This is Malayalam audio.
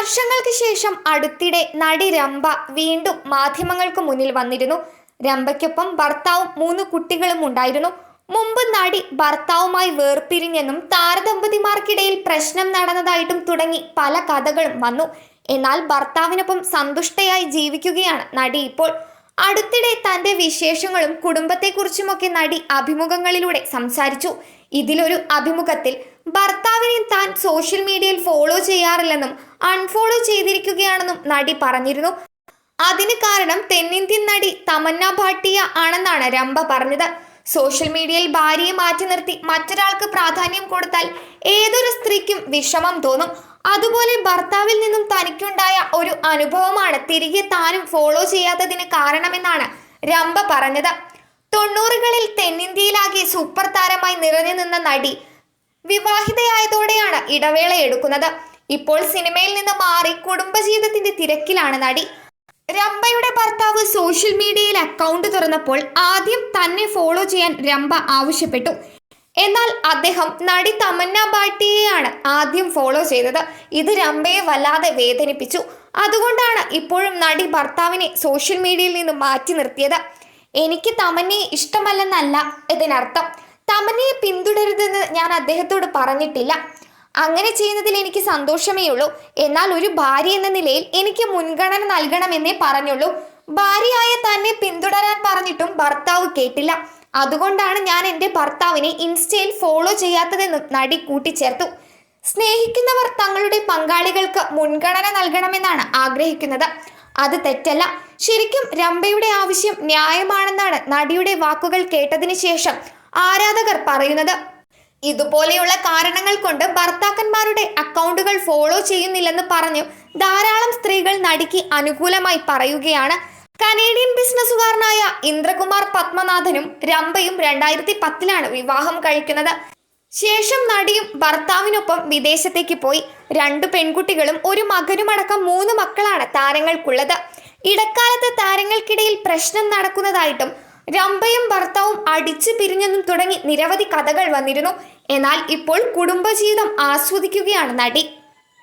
വർഷങ്ങൾക്ക് ശേഷം അടുത്തിടെ നടി രംഭ വീണ്ടും മാധ്യമങ്ങൾക്ക് മുന്നിൽ വന്നിരുന്നു. രംഭയ്ക്കൊപ്പം ഭർത്താവും മൂന്ന് കുട്ടികളും ഉണ്ടായിരുന്നു. മുമ്പ് നടി ഭർത്താവുമായി വേർപിരിഞ്ഞെന്നും താരദമ്പതിമാർക്കിടയിൽ പ്രശ്നം നടന്നതായിട്ടും തുടങ്ങി പല കഥകളും വന്നു. എന്നാൽ ഭർത്താവിനൊപ്പം സന്തുഷ്ടയായി ജീവിക്കുകയാണ് നടി ഇപ്പോൾ. അടുത്തിടെ തന്റെ വിശേഷങ്ങളും കുടുംബത്തെക്കുറിച്ചുമൊക്കെ നടി അഭിമുഖങ്ങളിലൂടെ സംസാരിച്ചു. ഇതിലൊരു അഭിമുഖത്തിൽ ഭർത്താവിനെ താൻ സോഷ്യൽ മീഡിയയിൽ ഫോളോ ചെയ്യാറില്ലെന്നും അൺഫോളോ ചെയ്തിരിക്കുകയാണെന്നും നടി പറഞ്ഞിരുന്നു. അതിന് കാരണം തെന്നിന്ത്യൻ നടി തമന്ന ഭാട്ടിയ ആണെന്നാണ് രംഭ പറഞ്ഞത്. സോഷ്യൽ മീഡിയയിൽ ഭാര്യയെ മാറ്റി നിർത്തി മറ്റൊരാൾക്ക് പ്രാധാന്യം കൊടുത്താൽ ഏതൊരു സ്ത്രീക്കും വിഷമം തോന്നും. അതുപോലെ ഭർത്താവിൽ നിന്നും തനിക്കുണ്ടായ ഒരു അനുഭവമാണ് തിരികെ താനും ഫോളോ ചെയ്യാത്തതിന് കാരണമെന്നാണ് രംഭ പറഞ്ഞത്. തൊണ്ണൂറുകളിൽ തെന്നിന്ത്യയിലാകെ സൂപ്പർ താരമായി നിറഞ്ഞു നിന്ന നടി വിവാഹിതയായതോടെയാണ് ഇടവേള എടുക്കുന്നത്. ഇപ്പോൾ സിനിമയിൽ നിന്ന് മാറി കുടുംബജീവിതത്തിന്റെ തിരക്കിലാണ് നടി. രംഭയുടെ ഭർത്താവ് സോഷ്യൽ മീഡിയയിൽ അക്കൗണ്ട് തുറന്നപ്പോൾ ആദ്യം തന്നെ ഫോളോ ചെയ്യാൻ രംഭ ആവശ്യപ്പെട്ടു. എന്നാൽ അദ്ദേഹം നടി തമന്ന ഭാട്ടിയെയാണ് ആദ്യം ഫോളോ ചെയ്തത്. ഇത് രംഭയെ വല്ലാതെ വേദനിപ്പിച്ചു. അതുകൊണ്ടാണ് ഇപ്പോഴും നടി ഭർത്താവിനെ സോഷ്യൽ മീഡിയയിൽ നിന്ന് മാറ്റി നിർത്തിയത്. എനിക്ക് തമന്നയെ ഇഷ്ടമല്ലെന്നല്ല ഇതിനർത്ഥം. തമന്നയെ പിന്തുടരുതെന്ന് ഞാൻ അദ്ദേഹത്തോട് പറഞ്ഞിട്ടില്ല. അങ്ങനെ ചെയ്യുന്നതിൽ എനിക്ക് സന്തോഷമേ ഉള്ളൂ. എന്നാൽ ഒരു ഭാര്യ എന്ന നിലയിൽ എനിക്ക് മുൻഗണന നൽകണമെന്നേ പറഞ്ഞുള്ളൂ. ഭാര്യയായ തന്നെ പിന്തുടരാൻ പറഞ്ഞിട്ടും ഭർത്താവ് കേട്ടില്ല. അതുകൊണ്ടാണ് ഞാൻ എന്റെ ഭർത്താവിനെ ഇൻസ്റ്റയിൽ ഫോളോ ചെയ്യാത്തതെന്നും നടി കൂട്ടിച്ചേർത്തു. സ്നേഹിക്കുന്നവർ തങ്ങളുടെ പങ്കാളികൾക്ക് മുൻഗണന നൽകണമെന്നാണ് ആഗ്രഹിക്കുന്നത്. അത് തെറ്റല്ല. ശരിക്കും രംഭയുടെ ആവശ്യം ന്യായമാണെന്നാണ് നടിയുടെ വാക്കുകൾ കേട്ടതിന് ശേഷം ആരാധകർ പറയുന്നത്. ഇതുപോലെയുള്ള കാരണങ്ങൾ കൊണ്ട് ഭർത്താക്കന്മാരുടെ അക്കൗണ്ടുകൾ ഫോളോ ചെയ്യുന്നില്ലെന്ന് പറഞ്ഞു ധാരാളം സ്ത്രീകൾ നടിക്ക് അനുകൂലമായി പറയുകയാണ്. കനേഡിയൻ ബിസിനസ്സുകാരനായ ഇന്ദ്രകുമാർ പത്മനാഥനും രംഭയും രണ്ടായിരത്തി പത്തിലാണ് വിവാഹം കഴിക്കുന്നത്. ശേഷം നടിയും ഭർത്താവിനൊപ്പം വിദേശത്തേക്ക് പോയി. രണ്ടു പെൺകുട്ടികളും ഒരു മകനുമടക്കം മൂന്ന് മക്കളാണ് താരങ്ങൾക്കുള്ളത്. ഇടക്കാലത്ത് താരങ്ങൾക്കിടയിൽ പ്രശ്നം നടക്കുന്നതായിട്ടും രംഭയും ഭർത്താവും അടിച്ചു പിരിഞ്ഞെന്നും തുടങ്ങി നിരവധി കഥകൾ വന്നിരുന്നു. എന്നാൽ ഇപ്പോൾ കുടുംബജീവിതം ആസ്വദിക്കുകയാണ് നടി.